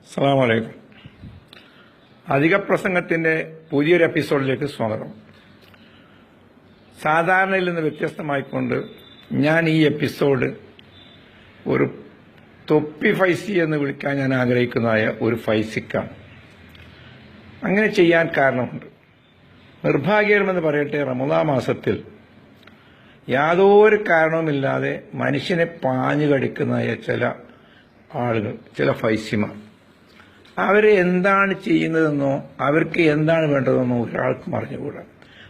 അസ്സാമലൈക്കും അധിക പ്രസംഗത്തിന്റെ പുതിയൊരു എപ്പിസോഡിലേക്ക് സ്വാഗതം. സാധാരണയിൽ നിന്ന് വ്യത്യസ്തമായിക്കൊണ്ട് ഞാൻ ഈ എപ്പിസോഡ് ഒരു തൊപ്പി ഫൈസി എന്ന് വിളിക്കാൻ ഞാൻ ആഗ്രഹിക്കുന്നതായ ഒരു ഫൈസിക്കാണ്. അങ്ങനെ ചെയ്യാൻ കാരണമുണ്ട്. നിർഭാഗ്യകരമെന്ന് പറയട്ടെ റമദാ മാസത്തിൽ യാതൊരു കാരണവുമില്ലാതെ മനുഷ്യനെ പാഞ്ഞു കടിക്കുന്നതായ ചില ആളുകൾ ചില ഫൈസിമാർ. അവർ എന്താണ് ചെയ്യുന്നതെന്നോ അവർക്ക് എന്താണ് വേണ്ടതെന്നോ ഒരാൾക്കും അറിഞ്ഞുകൂടാ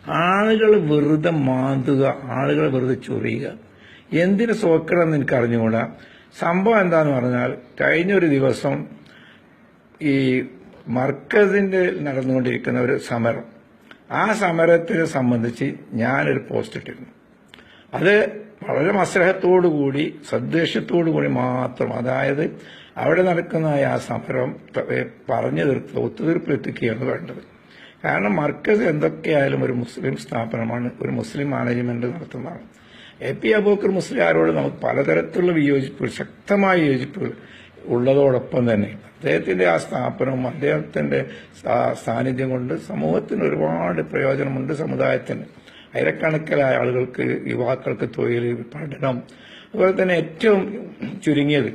ആളുകൾ വെറുതെ മാന്തുക ആളുകൾ വെറുതെ ചൊറിയുക. എന്തിനു സോക്കണമെന്ന് എനിക്ക് അറിഞ്ഞുകൂടാ. സംഭവം എന്താന്ന് പറഞ്ഞാൽ കഴിഞ്ഞൊരു ദിവസം ഈ മർക്കസിന്റെ നടന്നുകൊണ്ടിരിക്കുന്ന ഒരു സമരം. ആ സമരത്തിനെ സംബന്ധിച്ച് ഞാനൊരു പോസ്റ്റ് ഇട്ടിരുന്നു. അത് വളരെ മസ്രഹത്തോടു കൂടി സദ്ദേശത്തോടു കൂടി മാത്രം. അതായത് അവിടെ നടക്കുന്ന ആ സമരം പറഞ്ഞു തീർത്ത് ഒത്തുതീർപ്പിലെത്തിക്കുകയാണ് വേണ്ടത്. കാരണം മർക്കസ് എന്തൊക്കെയായാലും ഒരു മുസ്ലിം സ്ഥാപനമാണ് ഒരു മുസ്ലിം മാനേജ്മെന്റ് നടത്തുന്നതാണ്. എ പി അബൂക്കർ മുസ്ലിയാരോട് നമുക്ക് പലതരത്തിലുള്ള വിയോജിപ്പുകൾ ശക്തമായ വിയോജിപ്പുകൾ ഉള്ളതോടൊപ്പം തന്നെ അദ്ദേഹത്തിന്റെ ആ സ്ഥാപനവും അദ്ദേഹത്തിന്റെ സാന്നിധ്യം കൊണ്ട് സമൂഹത്തിന് ഒരുപാട് പ്രയോജനമുണ്ട് സമുദായത്തിന്. ആയിരക്കണക്കിലായ ആളുകൾക്ക് യുവാക്കൾക്ക് തൊഴിൽ പഠനം അതുപോലെ തന്നെ ഏറ്റവും ചുരുങ്ങിയത്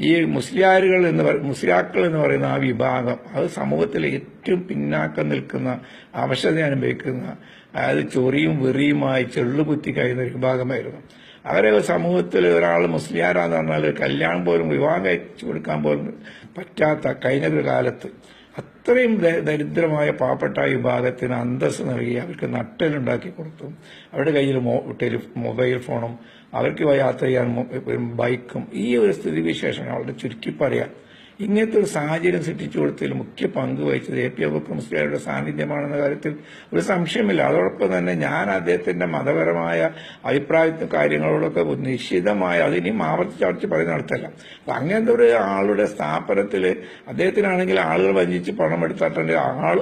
ഈ മുസ്ലിയാരുകൾ എന്ന് പറ- മുസ്ലിയാക്കൾ എന്ന് പറയുന്ന ആ വിഭാഗം അത് സമൂഹത്തിൽ ഏറ്റവും പിന്നാക്കം നിൽക്കുന്ന അവശത അനുഭവിക്കുന്ന അതായത് ചൊറിയും വെറിയുമായി ചെള്ളുകുത്തി കഴിയുന്ന ഒരു വിഭാഗമായിരുന്നു. അവരെ സമൂഹത്തിൽ ഒരാൾ മുസ്ലിയാരാന്ന് പറഞ്ഞാൽ കല്യാണം പോലും വിവാഹം കഴിച്ചു കൊടുക്കാൻ പോലും പറ്റാത്ത കഴിഞ്ഞൊരു കാലത്ത് അത്രയും ദരിദ്രമായ പാവപ്പെട്ട വിഭാഗത്തിന് അന്തസ് നൽകി അവർക്ക് നട്ടലുണ്ടാക്കി കൊടുത്തു. അവരുടെ കയ്യിൽ മൊബൈൽ ഫോണും അവർക്ക് യാത്ര ചെയ്യാൻ ബൈക്കും ഈ ഒരു സ്ഥിതിവിശേഷം അവരുടെ ചുരുക്കി പറയാം. ഇങ്ങനത്തെ ഒരു സാഹചര്യം സൃഷ്ടിച്ചു കൊടുത്തതിൽ മുഖ്യ പങ്ക് വഹിച്ചത് എ പി അബ്ദുൾ മുസ്ലിയുടെ സാന്നിധ്യമാണെന്ന കാര്യത്തിൽ ഒരു സംശയമില്ല. അതോടൊപ്പം തന്നെ ഞാൻ അദ്ദേഹത്തിന്റെ മതപരമായ അഭിപ്രായ കാര്യങ്ങളോടൊക്കെ നിശ്ചിതമായ അതിനെയും ആവർത്തിച്ച് ആവർത്തിച്ച് പറയുന്ന നടത്തല്ല. അപ്പൊ അങ്ങനത്തെ ഒരു ആളുടെ സ്ഥാപനത്തിൽ അദ്ദേഹത്തിനാണെങ്കിൽ ആളുകൾ വഞ്ചിച്ച് പണം എടുത്താട്ടേണ്ട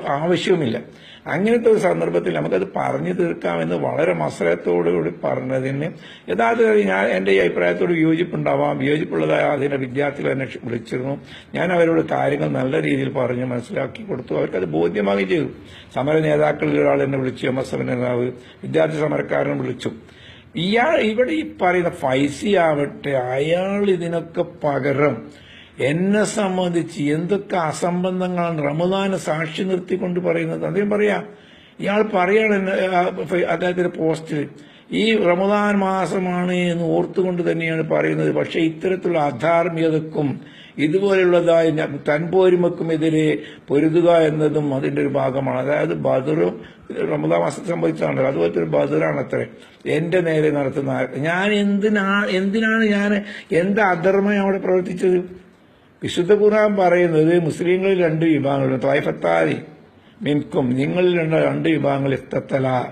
ആവശ്യവുമില്ല. അങ്ങനത്തെ ഒരു സന്ദർഭത്തിൽ നമുക്കത് പറഞ്ഞു തീർക്കാമെന്ന് വളരെ മത്സരത്തോടുകൂടി പറഞ്ഞതിന് യഥാർത്ഥത്തിൽ ഞാൻ എന്റെ ഈ അഭിപ്രായത്തോട് വിയോജിപ്പുണ്ടാവാം. വിയോജിപ്പുള്ളതായ അതിന്റെ വിദ്യാർത്ഥികൾ എന്നെ വിളിച്ചിരുന്നു. ഞാൻ അവരോട് കാര്യങ്ങൾ നല്ല രീതിയിൽ പറഞ്ഞ് മനസ്സിലാക്കി കൊടുത്തു. അവർക്കത് ബോധ്യമാകുകയും ചെയ്തു. സമര നേതാക്കളിൽ ഒരാൾ എന്നെ വിളിച്ചു എം എസ് എഫ് നേതാവ് വിദ്യാർത്ഥി സമരക്കാരനെ വിളിച്ചു. ഇയാൾ ഇവിടെ ഈ പറയുന്ന ഫൈസി ആവട്ടെ അയാൾ ഇതിനൊക്കെ പകരം എന്നെ സംബന്ധിച്ച് എന്തൊക്കെ അസംബന്ധങ്ങളാണ് റമദാനെ സാക്ഷി നിർത്തിക്കൊണ്ട് പറയുന്നത്. അദ്ദേഹം പറയാ ഇയാൾ പറയാണ് അദ്ദേഹത്തിന്റെ പോസ്റ്റിൽ ഈ റമദാൻ മാസമാണ് എന്ന് ഓർത്തുകൊണ്ട് തന്നെയാണ് പറയുന്നത്. പക്ഷെ ഇത്തരത്തിലുള്ള അധാർമികതക്കും ഇതുപോലെയുള്ളതായ തൻപോരിമക്കുമെതിരെ പൊരുതുക എന്നതും അതിന്റെ ഒരു ഭാഗമാണ്. അതായത് ബദറും റമദാ മാസത്തെ സംഭവിച്ചതാണല്ലോ അതുപോലത്തെ ഒരു ബദറാണ് അത്ര എന്റെ നേരെ നടത്തുന്ന ഞാൻ എന്തിനാ എന്തിനാണ് ഞാൻ എന്ത് അധർമ്മം അവിടെ പ്രവർത്തിച്ചത്? വിശുദ്ധ ഖുർആൻ പറയുന്നത് മുസ്ലിങ്ങളിൽ രണ്ട് വിഭാഗങ്ങളുണ്ട്. ത്വായ്ഫത്താരി മിൻകും. നിങ്ങളിൽ രണ്ട് രണ്ട് വിഭാഗങ്ങൾ ഇഫ്തത്തല.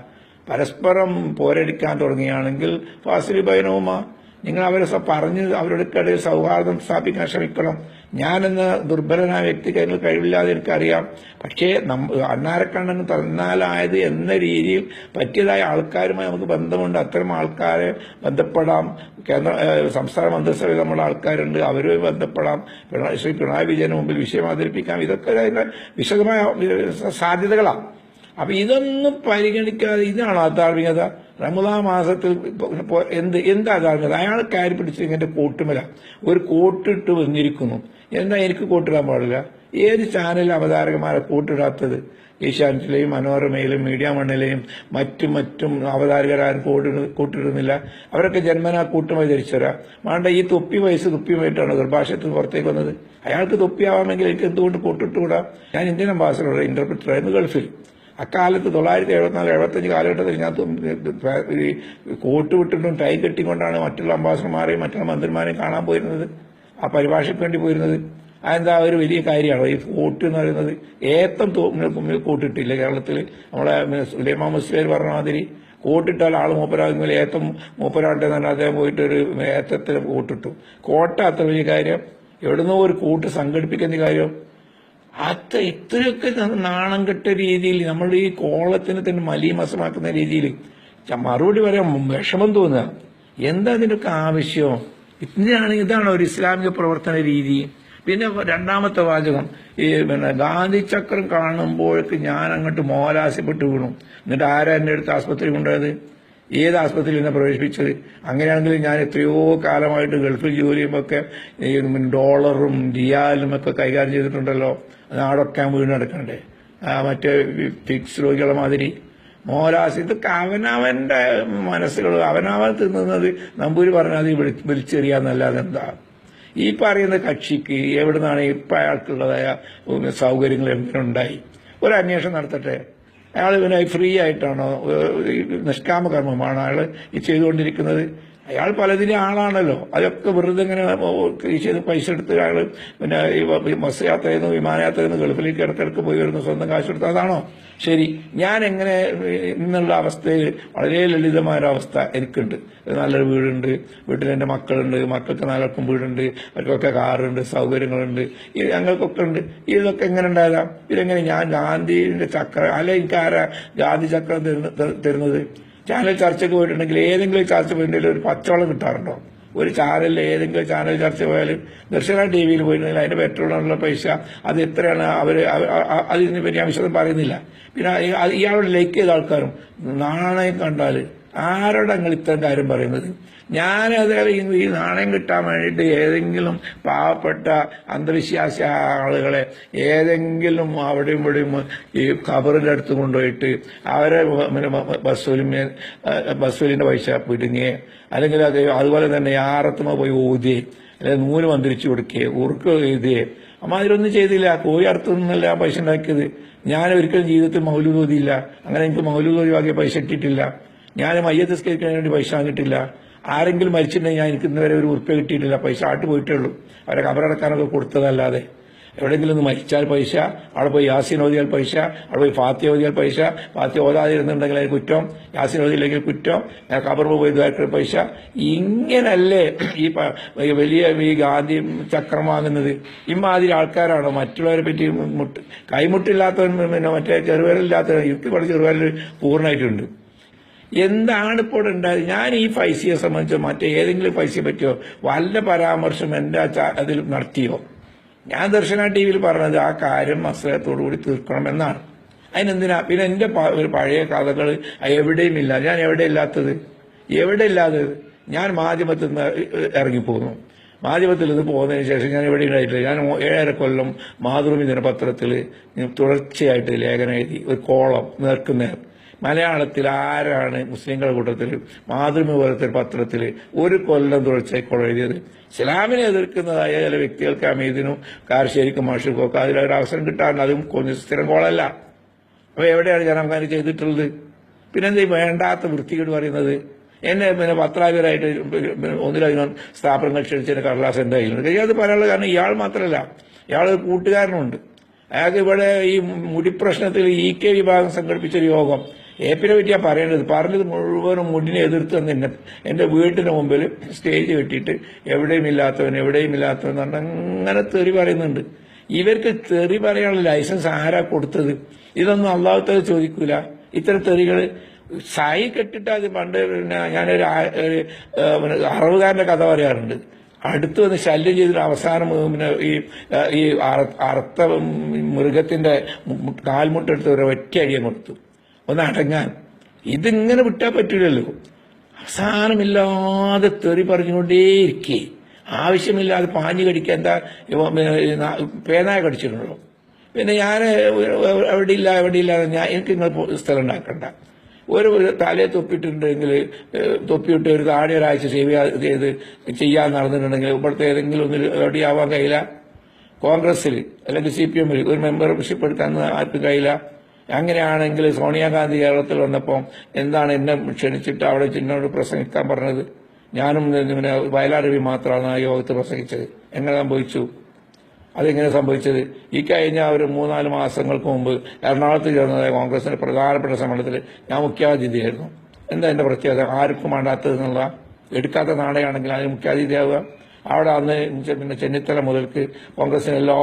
പരസ്പരം പോരടിക്കാൻ തുടങ്ങുകയാണെങ്കിൽ ഫാസിലി ബൈനവുമ നിങ്ങൾ അവരെ പറഞ്ഞ് അവരുടെ ഇടയിൽ സൗഹാർദ്ദം സ്ഥാപിക്കാൻ ശ്രമിക്കണം. ഞാനെന്ന ദുർബലനായ വ്യക്തിക്ക് അതിന് കഴിവില്ലാതെ എനിക്കറിയാം. പക്ഷേ നമ്മ അണ്ണാരക്കണ്ണന് തന്നാലായത് എന്ന രീതിയിൽ പറ്റിയതായ ആൾക്കാരുമായി നമുക്ക് ബന്ധമുണ്ട്. അത്തരം ആൾക്കാരെ ബന്ധപ്പെടാം. കേന്ദ്ര സംസ്ഥാന മന്ത്രിസഭയിൽ നമ്മുടെ ആൾക്കാരുണ്ട്. അവരുമായി ബന്ധപ്പെടാം. പിണറായി ശ്രീ പിണറായി വിജയന് മുമ്പിൽ വിഷയം അവതരിപ്പിക്കാം. ഇതൊക്കെ അതിന്റെ വിശദമായ സാധ്യതകളാണ്. അപ്പൊ ഇതൊന്നും പരിഗണിക്കാതെ ഇതാണോ അധാർമികത. റമദാ മാസത്തിൽ എന്ത് എന്താ അധാർമികത? അയാൾ കയറി പിടിച്ച് ഇങ്ങനെ കോട്ടുമല ഒരു കോട്ടിട്ട് വന്നിരിക്കുന്നു. എന്താ എനിക്ക് കോട്ടിടാൻ പാടില്ല? ഏത് ചാനൽ അവതാരകന്മാരെ കൂട്ടിടാത്തത്? ഏഷ്യാനെറ്റിലെയും മനോരമയിലും മീഡിയ മണ്ണിലെയും മറ്റും മറ്റും അവതാരകരാരും കോട്ടിട കൂട്ടിടുന്നില്ല. അവരൊക്കെ ജന്മനാ കൂട്ടുമായി ധരിച്ചവരാ. വേണ്ട ഈ തൊപ്പി വയസ്സ് തൊപ്പിയുമായിട്ടാണ് ഗർഭാശയത്തിൽ പുറത്തേക്ക് വന്നത്? അയാൾക്ക് തൊപ്പിയാവാമെങ്കിൽ എനിക്ക് എന്തുകൊണ്ട് കൂട്ടിട്ടുകൂടാ? ഞാൻ ഇന്ത്യൻ അംബാസഡർ ഇന്റർപ്രിറ്റർ ആയിരുന്നു ഗൾഫിൽ. അക്കാലത്ത് തൊള്ളായിരത്തി എഴുപത്തിനാല് എഴുപത്തഞ്ച് കാലഘട്ടത്തിൽ ഞാൻ ഈ കോട്ട് വിട്ടിട്ടും ടൈ കെട്ടിക്കൊണ്ടാണ് മറ്റുള്ള അംബാസഡർമാരെയും മറ്റുള്ള മന്ത്രിമാരെയും കാണാൻ പോയിരുന്നത്. ആ പരിഭാഷയ്ക്ക് വേണ്ടി പോയിരുന്നത്. അതെന്താ ഒരു വലിയ കാര്യമാണ്. ഈ കോട്ട് എന്ന് പറയുന്നത് ഏത്തം മുമ്പിൽ കോട്ടിട്ടില്ല കേരളത്തിൽ നമ്മളെ സുലൈമാ മുസ്ലിം പറഞ്ഞ മാതിരി കോട്ടിട്ടാൽ ആൾ മൂപ്പരാകുമ്പോൾ ഏത്തം മൂപ്പരാട്ടെ പറഞ്ഞാൽ അദ്ദേഹം പോയിട്ട് ഒരു ഏത്തത്തിൽ കോട്ടിട്ടു. കോട്ട അത്ര വലിയ കാര്യം. എവിടുന്നോ ഒരു കൂട്ട് സംഘടിപ്പിക്കുന്ന കാര്യം. അത് ഇത്രയൊക്കെ നാണം കെട്ട രീതിയിൽ നമ്മൾ ഈ കോളത്തിന് തന്നെ മലീമസമാക്കുന്ന രീതിയിൽ മറുപടി പറയാൻ വിഷമം തോന്നുക. എന്താ അതിന്റെയൊക്കെ ആവശ്യം? ഇതിനാണ് ഇതാണ് ഒരു ഇസ്ലാമിക പ്രവർത്തന രീതി. പിന്നെ രണ്ടാമത്തെ വാചകം ഈ പിന്നെ ഗാന്ധി ചക്രം കാണുമ്പോഴേക്ക് ഞാൻ അങ്ങോട്ട് മോലാസ്യപ്പെട്ട് വീണു. എന്നിട്ട് ആരാ എന്റെ അടുത്ത് ആസ്പത്രി കൊണ്ടുപോയത്? ഏത് ആസ്പത്രിയിൽ എന്നെ പ്രവേശിപ്പിച്ചത്? അങ്ങനെയാണെങ്കിൽ ഞാൻ എത്രയോ കാലമായിട്ട് ഗൾഫിൽ ജോലിയുമൊക്കെ ഡോളറും റിയാലും ഒക്കെ കൈകാര്യം ചെയ്തിട്ടുണ്ടല്ലോ. നാടൊക്കെ വീണ് നടക്കണ്ടേ മറ്റേ ഫിക്സ് രോഗികളെ മാതിരി. മോലാസ് ഇതൊക്കെ അവനവന്റെ മനസ്സുകൾ അവനവൻ തിന്നുന്നത് നമ്പൂരി പറഞ്ഞാൽ അത് വിളി- വലിച്ചെറിയാന്നല്ലാതെ എന്താ? ഈ പറയുന്ന കക്ഷിക്ക് എവിടെ നിന്നാണ് ഇപ്പൊ അയാൾക്കുള്ളതായ സൗകര്യങ്ങൾ എന്തിനുണ്ടായി ഒരു അന്വേഷണം നടത്തട്ടെ. അയാൾ പിന്നെ ഫ്രീ ആയിട്ടാണോ? ഏഹ്, ഈ നിഷ്കാമ കർമ്മമാണോ അയാൾ ഈ ചെയ്തുകൊണ്ടിരിക്കുന്നത്. അയാൾ പലതിനും ആളാണല്ലോ. അതൊക്കെ വെറുതെ ഇങ്ങനെ കൃഷി ചെയ്ത് പൈസ എടുത്ത് അയാൾ പിന്നെ ഈ ബസ് യാത്ര ചെയ്യുന്നു വിമാനയാത്ര ചെയ്യുന്നു ഗൾഫിലേക്ക് ഇടക്കിടക്ക് പോയി വരുന്ന സ്വന്തം കാശ് കൊടുത്ത് അതാണോ? ശരി. ഞാൻ എങ്ങനെ ഇന്നുള്ള അവസ്ഥയിൽ വളരെ ലളിതമായ ഒരു അവസ്ഥ എനിക്കുണ്ട്. നല്ലൊരു വീടുണ്ട്. വീട്ടിൽ എന്റെ മക്കളുണ്ട്. മക്കൾക്ക് നാലർക്കും വീടുണ്ട്. അവർക്കൊക്കെ കാറുണ്ട് സൗകര്യങ്ങളുണ്ട്. ഞങ്ങൾക്കൊക്കെ ഉണ്ട്. ഇതൊക്കെ എങ്ങനെ ഉണ്ടായതാ ഇതെങ്ങനെ ഞാൻ ഗാന്ധിന്റെ ചക്രം അല്ലെ എനിക്ക് ആരാ ഗാന്ധി ചക്രം തരുന്നത്? ചാനൽ ചർച്ചയ്ക്ക് പോയിട്ടുണ്ടെങ്കിൽ ഏതെങ്കിലും ചർച്ച പോയിട്ടുണ്ടെങ്കിൽ ഒരു പച്ചവളം കിട്ടാറുണ്ടോ? ഒരു ചാനലിൽ ഏതെങ്കിലും ചാനൽ ചർച്ച പോയാലും ദർശന ടി വിയിൽ പോയിട്ടുണ്ടെങ്കിൽ അതിന്റെ പെട്രോളിനുള്ള പൈസ അത് എത്രയാണ് അവർ അതിനെ പറ്റി ഞാൻ വിശദം പറയുന്നില്ല. പിന്നെ ഇയാളോട് ലൈക്ക് ചെയ്ത ആൾക്കാരും നാണയം കണ്ടാൽ ആരോടെ നിങ്ങൾ ഇത്തരം കാര്യം പറയുന്നത്? ഞാൻ അതേപോലെ ഈ- നാണയം കിട്ടാൻ വേണ്ടിയിട്ട് ഏതെങ്കിലും പാവപ്പെട്ട അന്ധവിശ്വാസ ആളുകളെ ഏതെങ്കിലും അവിടെയും ഇവിടെയും ഈ ഖബറിന്റെ അടുത്ത് കൊണ്ടുപോയിട്ട് അവരെ ബസ്സൂലിമേ ബസ്സൂലിന്റെ പൈസ പിടുങ്ങിയേ അല്ലെങ്കിൽ അത് അതുപോലെ തന്നെ ആറത്തുമ പോയി ഊതിയേ അല്ലെങ്കിൽ നൂൽ മന്ത്രിച്ചു കൊടുക്കുകയെ ഉറുക്ക് എഴുതിയേ. അമ്മ അതിലൊന്നും ചെയ്തില്ല. കോഴി അടുത്തു നിന്നല്ല പൈസ ഉണ്ടാക്കിയത്? ഞാൻ ഒരിക്കലും ജീവിതത്തിൽ മൗലൂദ് ഓതിയില്ല. അങ്ങനെ എനിക്ക് മൗലൂദ് ഒഴിവാക്കിയ പൈസ ഇട്ടിട്ടില്ല ഞാൻ മയ്യത്ത് സ്കരിക്കാൻ വേണ്ടി പൈസ വാങ്ങിയിട്ടില്ല. ആരെങ്കിലും മരിച്ചിട്ടുണ്ടെങ്കിൽ ഞാൻ എനിക്ക് ഇന്നുവരെ ഒരു ഉറപ്പ് കിട്ടിയിട്ടില്ല. പൈസ ആട്ട് പോയിട്ടേ ഉള്ളൂ. അവരെ കബറടക്കാനൊക്കെ കൊടുത്തതല്ലാതെ. എവിടെയെങ്കിലും ഒന്ന് മരിച്ചാൽ പൈസ അവിടെ പോയി യാസീൻ ഓതിയാൽ പൈസ അവിടെ പോയി ഫാത്തി ഓതിയാൽ പൈസ ഫാത്തി ഓതാതിരുന്നുണ്ടെങ്കിൽ അതിന് കുറ്റം യാസീൻ ഓതിയില്ലെങ്കിൽ കുറ്റം കബർ പോയി ഇതാക്കിയ പൈസ. ഇങ്ങനല്ലേ ഈ വലിയ ഈ ഗാന്ധി ചക്രം വാങ്ങുന്നത്. ഇമാതിരി ആൾക്കാരാണോ? മറ്റുള്ളവരെ പറ്റി മുട്ട് കൈമുട്ടില്ലാത്തവൻ പിന്നെ മറ്റേ ചെറുവിരലില്ലാത്തവൻ യുക്തി പഠിച്ച ചെറുവിരൽ പൂർണമായിട്ടുണ്ട്. എന്താണ് ഇപ്പോൾ ഉണ്ടായത്? ഞാൻ ഈ പൈസയെ സംബന്ധിച്ചോ മറ്റേ ഏതെങ്കിലും പൈസയെ പറ്റിയോ വല്ല പരാമർശം ചാ- അതിൽ നടത്തിയോ? ഞാൻ ദർശന ടി വിയിൽ പറഞ്ഞത് ആ കാര്യം മത്സരത്തോടുകൂടി തീർക്കണമെന്നാണ്. അതിനെന്തിനാ? പിന്നെ എന്റെ പ- ഒരു പഴയ കഥകൾ എവിടെയും ഇല്ല. ഞാൻ എവിടെ ഇല്ലാത്തത്? എവിടെ ഇല്ലാത്തത് ഞാൻ മാധ്യമത്തിൽ നിന്ന് ഇറങ്ങിപ്പോന്നു. മാധ്യമത്തിൽ ഇത് പോകുന്നതിന് ശേഷം ഞാൻ എവിടെ ഉണ്ടായിട്ടില്ല. ഞാൻ ഏഴര കൊല്ലം മാതൃഭൂമി ദിനപത്രത്തിൽ തുടർച്ചയായിട്ട് ലേഖനം എഴുതി ഒരു കോളം നേർക്കുനേർ മലയാളത്തിൽ ആരാണ് മുസ്ലിങ്ങളുടെ കൂട്ടത്തിൽ മാതൃഭൂമി പോലത്തെ പത്രത്തിൽ ഒരു കൊല്ലം തുടർച്ചയായി കോളം എഴുതിയത്? ഇസ്ലാമിനെ എതിർക്കുന്നതായ ചില വ്യക്തികൾക്ക് അമീദിനും കാർശേരിക്കും മാഷുക്കും ഒക്കെ അതിലൊരു അവസരം കിട്ടാറുണ്ട്. അതും കുറഞ്ഞ സ്ഥിരം കോളല്ല. അപ്പോൾ എവിടെയാണ് ജനംകാർ ചെയ്തിട്ടുള്ളത്? പിന്നെന്താ വേണ്ടാത്ത വൃത്തികേട് പറയുന്നത്? എന്നെ പിന്നെ പത്രാധിപരായിട്ട് ഒന്നിലധികം സ്ഥാപനങ്ങൾ ക്ഷണിച്ചതിന് കടലാസ് ചെയ്യുന്നത് കയ്യിലുണ്ട്. അത് പറയാനുള്ള കാരണം ഇയാൾ മാത്രമല്ല. ഇയാൾ കൂട്ടുകാരനുണ്ട്. അയാൾക്ക് ഇവിടെ ഈ മുടി പ്രശ്നത്തിൽ ഇ കെ വിഭാഗം സംഘടിപ്പിച്ചൊരു യോഗം. ഏപ്പിനെ പറ്റിയാ പറയേണ്ടത് പറഞ്ഞത് മുഴുവനും മുടിനെ എതിർത്ത് തന്നെ എന്നെ എന്റെ വീട്ടിന് മുമ്പിൽ സ്റ്റേജ് കെട്ടിയിട്ട് എവിടെയും ഇല്ലാത്തവൻ എവിടെയും ഇല്ലാത്തവൻ എന്ന് അങ്ങനെ തെറി പറയുന്നുണ്ട്. ഇവർക്ക് തെറി പറയാനുള്ള ലൈസൻസ് ആരാ കൊടുത്തത്? ഇതൊന്നും അള്ളാഹുത്തത് ചോദിക്കൂല. ഇത്തരം തെറികൾ സായി കെട്ടിട്ട് അത് പണ്ട് പിന്നെ ഞാനൊരു അറവുകാരന്റെ കഥ പറയാറുണ്ട്. അടുത്ത് വന്ന് ശല്യം ചെയ്തിട്ട് അവസാനം പിന്നെ ഈ ഈ അറ- അറുത്ത മൃഗത്തിന്റെ കാൽമുട്ടെടുത്ത് ഒരു ഒറ്റ അടിയം കൊടുത്തു. ഒന്ന് അടങ്ങാൻ. ഇതിങ്ങനെ വിട്ടാൽ പറ്റൂലല്ലോ. അവസാനമില്ലാതെ തെറി പറഞ്ഞുകൊണ്ടേയിരിക്കേ. ആവശ്യമില്ലാതെ പാഞ്ഞു കടിക്കുക എന്താ പേനായ കടിച്ചിട്ടുള്ളൂ പിന്നെ ഞാൻ എവിടെ ഇല്ല എവിടെ ഇല്ല ഞാൻ എനിക്ക് നിങ്ങൾ സ്ഥലം ഉണ്ടാക്കണ്ട. ഒരു തലയെ തൊപ്പിയിട്ടുണ്ടെങ്കിൽ ഏഹ്, തൊപ്പിയിട്ട് ഒരു താഴെ ഒരാഴ്ച സേവ് ചെയ്ത് ചെയ്യാൻ നടന്നിട്ടുണ്ടെങ്കിൽ ഇവിടുത്തെ ഏതെങ്കിലും ഒന്നിൽ റെഡിയാവാൻ കഴിയില്ല. കോൺഗ്രസിൽ അല്ലെങ്കിൽ സി പി എമ്മിൽ ഒരു മെമ്പർഷിപ്പ് എടുക്കാൻ ആർക്കും കഴിയില്ല. അങ്ങനെയാണെങ്കിൽ സോണിയാഗാന്ധി കേരളത്തിൽ വന്നപ്പോൾ എന്താണ് എന്നെ ക്ഷണിച്ചിട്ട് അവിടെ ചിന്നോട് പ്രസംഗിക്കാൻ പറഞ്ഞത്? ഞാനും പിന്നെ വയലാരവി മാത്രമാണ് ആ യോഗത്തിൽ പ്രസംഗിച്ചത്. എങ്ങനെ സംഭവിച്ചു? അതെങ്ങനെ സംഭവിച്ചത്? ഈ കഴിഞ്ഞ ഒരു മൂന്നാൽ മാസങ്ങൾക്ക് മുമ്പ് എറണാകുളത്ത് ചേർന്നതായ കോൺഗ്രസിന്റെ പ്രധാനപ്പെട്ട സമ്മേളനത്തിൽ ഞാൻ മുഖ്യാതിഥിയായിരുന്നു. എന്താ എന്റെ പ്രത്യേകത? ആർക്കും വേണ്ടാത്തത് എന്നുള്ള എടുക്കാത്ത നാടകമാണെങ്കിൽ അതിന് മുഖ്യാതിഥിയാവുക. അവിടെ അന്ന് പിന്നെ ചെന്നിത്തല മുതൽക്ക് കോൺഗ്രസിന് എല്ലാ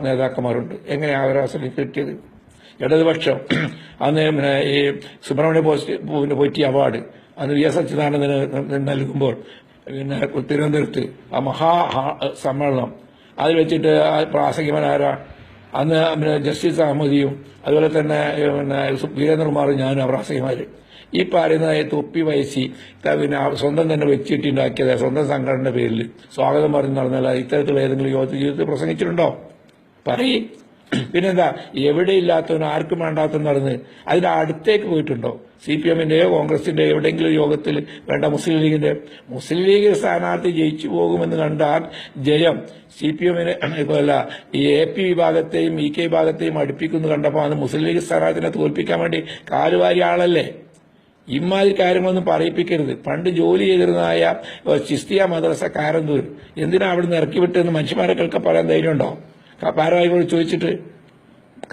നേതാക്കന്മാരുണ്ട്. എങ്ങനെയാണ് അവരെ അവസരം കിട്ടിയത്? ഇടതുപക്ഷം. അന്ന് ഈ സുബ്രഹ്മണ്യ പോസ്റ്റ് പിന്നെ പോറ്റി അവാർഡ്. അന്ന് വി എസ് അച്യുതാനന്ദന് നൽകുമ്പോൾ പിന്നെ തിരുവനന്തപുരത്ത് ആ മഹാ സമ്മേളനം. അതിൽ വെച്ചിട്ട് പ്രാസംഗികനാരാ അന്ന് പിന്നെ ജസ്റ്റിസ് അഹമ്മദിയും അതുപോലെ തന്നെ പിന്നെ വീരേന്ദ്രകുമാറും ഞാനും പ്രാസംഗികമാര് ഈ പറയുന്ന തൊപ്പി വയസ്സി പിന്നെ സ്വന്തം തന്നെ വെച്ചിട്ടുണ്ടാക്കിയത് സ്വന്തം സംഘടനയുടെ പേരിൽ സ്വാഗതം പറഞ്ഞ് നടന്നല്ല ഇത്തരത്തിലുള്ള ഏതെങ്കിലും യോഗത്തിൽ ജീവിതത്തിൽ പ്രസംഗിച്ചിട്ടുണ്ടോ? പറയ്. പിന്നെന്താ എവിടെ ഇല്ലാത്തവനും ആർക്കും വേണ്ടാത്തവൻ നടന്ന് അതിന്റെ അടുത്തേക്ക് പോയിട്ടുണ്ടോ? സി പി എമ്മിന്റെയോ കോൺഗ്രസിന്റെയോ എവിടെയെങ്കിലും യോഗത്തിൽ വേണ്ട മുസ്ലിം ലീഗിന്റെ മുസ്ലിം ലീഗ് സ്ഥാനാർത്ഥി ജയിച്ചു പോകുമെന്ന് കണ്ടാൽ ജയം സി പി എമ്മിന് അല്ല ഈ എ പി വിഭാഗത്തെയും ഇ കെ വിഭാഗത്തെയും അടുപ്പിക്കുന്നു കണ്ടപ്പോൾ അത് മുസ്ലിം ലീഗ് സ്ഥാനാർത്ഥിനെ തോൽപ്പിക്കാൻ വേണ്ടി കാലുവാരി ആളല്ലേ? ഇമാതിരി കാര്യങ്ങളൊന്നും പറയിപ്പിക്കരുത്. പണ്ട് ജോലി ചെയ്തിരുന്നതായ ചിസ്തിയ മദ്രസ കാരന്തൂർ എന്തിനാ അവിടെ നിന്ന് ഇറക്കി വിട്ടെന്ന് മനുഷ്യന്മാരൊക്കെ പറയാൻ ധൈര്യമുണ്ടോ? ഭാരവാഹികളോട് ചോദിച്ചിട്ട്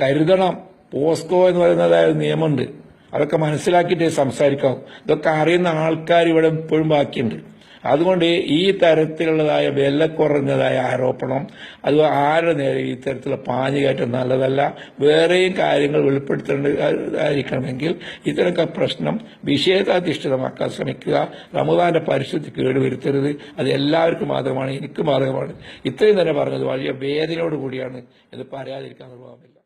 കരുതണം പോസ്കോ എന്ന് പറയുന്നതായ നിയമമുണ്ട്. അതൊക്കെ മനസ്സിലാക്കിയിട്ടേ സംസാരിക്കാവൂ. ഇതൊക്കെ അറിയുന്ന ആൾക്കാർ ഇവിടെ ഇപ്പോഴും ബാക്കിയുണ്ട്. അതുകൊണ്ട് ഈ തരത്തിലുള്ളതായ വില കുറഞ്ഞതായ ആരോപണം അത് ആരുടെ നേരെ ഈ തരത്തിലുള്ള പാഞ്ഞുകയറ്റം നല്ലതല്ല. വേറെയും കാര്യങ്ങൾ വെളിപ്പെടുത്തേണ്ടതായിരിക്കണമെങ്കിൽ ഇത്തരമൊക്കെ പ്രശ്നം വിഷയതാധിഷ്ഠിതമാക്കാൻ ശ്രമിക്കുക. റമദാന്റെ പരിശുദ്ധി കേടുവരുത്തരുത്. അത് എല്ലാവർക്കും ബാധകമാണ് എനിക്ക് ബാധകമാണ് ഇത്രയും തന്നെ പറഞ്ഞത്. വലിയ വേദനയോട് കൂടിയാണ് പറയാതിരിക്കാൻ നിർവാഹമില്ല.